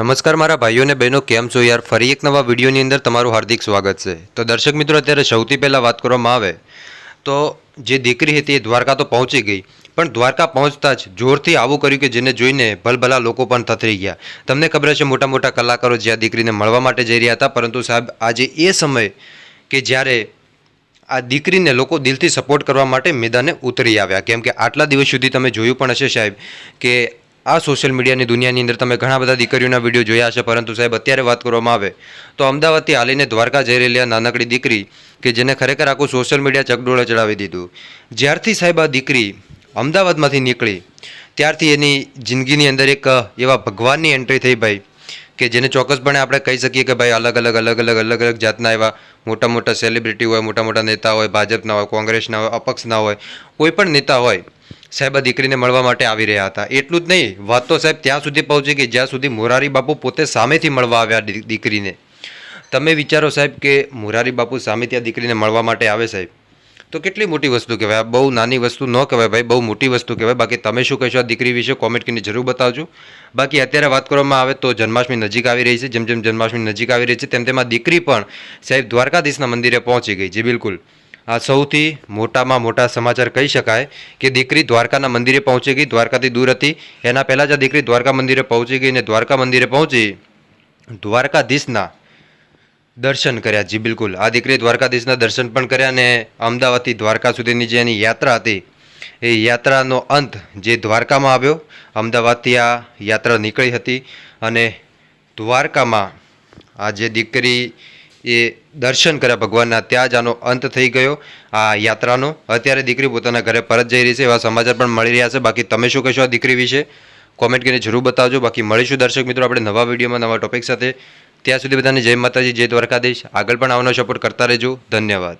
નમસ્કાર મારા ભાઈઓ અને બહેનો, કેમ છો યાર? ફરી એક નવા વિડીયોની અંદર તમારું હાર્દિક સ્વાગત છે. તો દર્શક મિત્રો, અત્યારે સૌથી પહેલાં વાત કરવામાં આવે તો જે દીકરી હતી એ દ્વારકા તો પહોંચી ગઈ, પણ દ્વારકા પહોંચતા જ જોરથી આવું કર્યું કે જેને જોઈને ભલભલા લોકો પણ થથરી ગયા. તમને ખબર છે મોટા મોટા કલાકારો જ્યાં દીકરીને મળવા માટે જઈ રહ્યા હતા, પરંતુ સાહેબ, આજે એ સમય કે જ્યારે આ દીકરીને લોકો દિલથી સપોર્ટ કરવા માટે મેદાને ઉતરી આવ્યા. કેમ કે આટલા દિવસ સુધી તમે જોયું પણ હશે સાહેબ કે આ સોશિયલ મીડિયાની દુનિયાની અંદર તમે ઘણા બધા દીકરીઓના વીડિયો જોયા હશે, પરંતુ સાહેબ અત્યારે વાત કરવામાં આવે, તો અમદાવાદથી હાલીને દ્વારકા જઈ રહેલી નાનકડી દીકરી કે જેને ખરેખર આખું સોશિયલ મીડિયા ચકડોળે ચડાવી દીધું. જ્યારથી સાહેબ આ દીકરી અમદાવાદમાંથી નીકળી, ત્યારથી એની જિંદગીની અંદર એક એવા ભગવાનની એન્ટ્રી થઈ ભાઈ, કે જેને ચોક્કસપણે આપણે કહી શકીએ કે ભાઈ અલગ અલગ અલગ અલગ અલગ અલગ જાતના એવા મોટા મોટા સેલિબ્રિટી હોય મોટા મોટા નેતા હોય, ભાજપના હોય, કોંગ્રેસના હોય, અપક્ષના હોય, કોઈ પણ નેતા હોય સાહેબ, આ દીકરીને મળવા માટે આવી રહ્યા હતા. એટલું જ નહીં, વાત તો સાહેબ ત્યાં સુધી પહોંચી ગઈ, જ્યાં સુધી મોરારી બાપુ પોતે સામેથી મળવા આવ્યા દીકરીને. તમે વિચારો સાહેબ કે મોરારી બાપુ સામે ત્યાં દીકરીને મળવા માટે આવે સાહેબ? તો કેટલી મોટી વસ્તુ કહેવાય બહુ નાની વસ્તુ ન કહેવાય ભાઈ, બહુ મોટી વસ્તુ કહેવાય. બાકી તમે શું કહેશો આ દીકરી વિશે કોમેન્ટ કરીને જરૂર બતાવજો. બાકી અત્યારે વાત કરવામાં આવે તો જન્માષ્ટમી નજીક આવી રહી છે, જેમ જેમ જન્માષ્ટમી નજીક આવી રહી છે, તેમ તેમ દીકરી પણ સાહેબ દ્વારકાધીશના મંદિરે પહોંચી ગઈ છે, બિલકુલ. આ સૌથી મોટામાં મોટા સમાચાર કહી શકાય કે દીકરી દ્વારકાના મંદિરે પહોંચી ગઈ, દ્વારકાથી દૂર હતી. એના પહેલાં જ આ દીકરી દ્વારકા મંદિરે પહોંચી ગઈ અને દ્વારકા મંદિરે પહોંચી દ્વારકાધીશના દર્શન કર્યા. જી, બિલકુલ. આ દીકરી દ્વારકાધીશના દર્શન પણ કર્યા અને અમદાવાદથી દ્વારકા સુધીની જે એની યાત્રા હતી, એ યાત્રાનો અંત જે દ્વારકામાં આવ્યો, અમદાવાદથી આ યાત્રા નીકળી હતી અને દ્વારકામાં આ જે દીકરી એ દર્શન કર્યા ભગવાનના. ત્યાં જ આનો અંત થઈ ગયો આ યાત્રાનો. અત્યારે દીકરી પોતાના ઘરે પરત જઈ રહી છે, એવા સમાચાર પણ મળી રહ્યા છે. બાકી તમે શું કહેશો આ દીકરી વિશે? કોમેન્ટ કરીને જરૂર બતાવજો. બાકી મળીશું દર્શક મિત્રો આપણે નવા વિડીયોમાં, નવા ટોપિક સાથે. ત્યાં સુધી બધાને જય માતાજી, જય દ્વારકાધીશ. આગળ પણ આવવાનો સપોર્ટ કરતા રહેજો. ધન્યવાદ.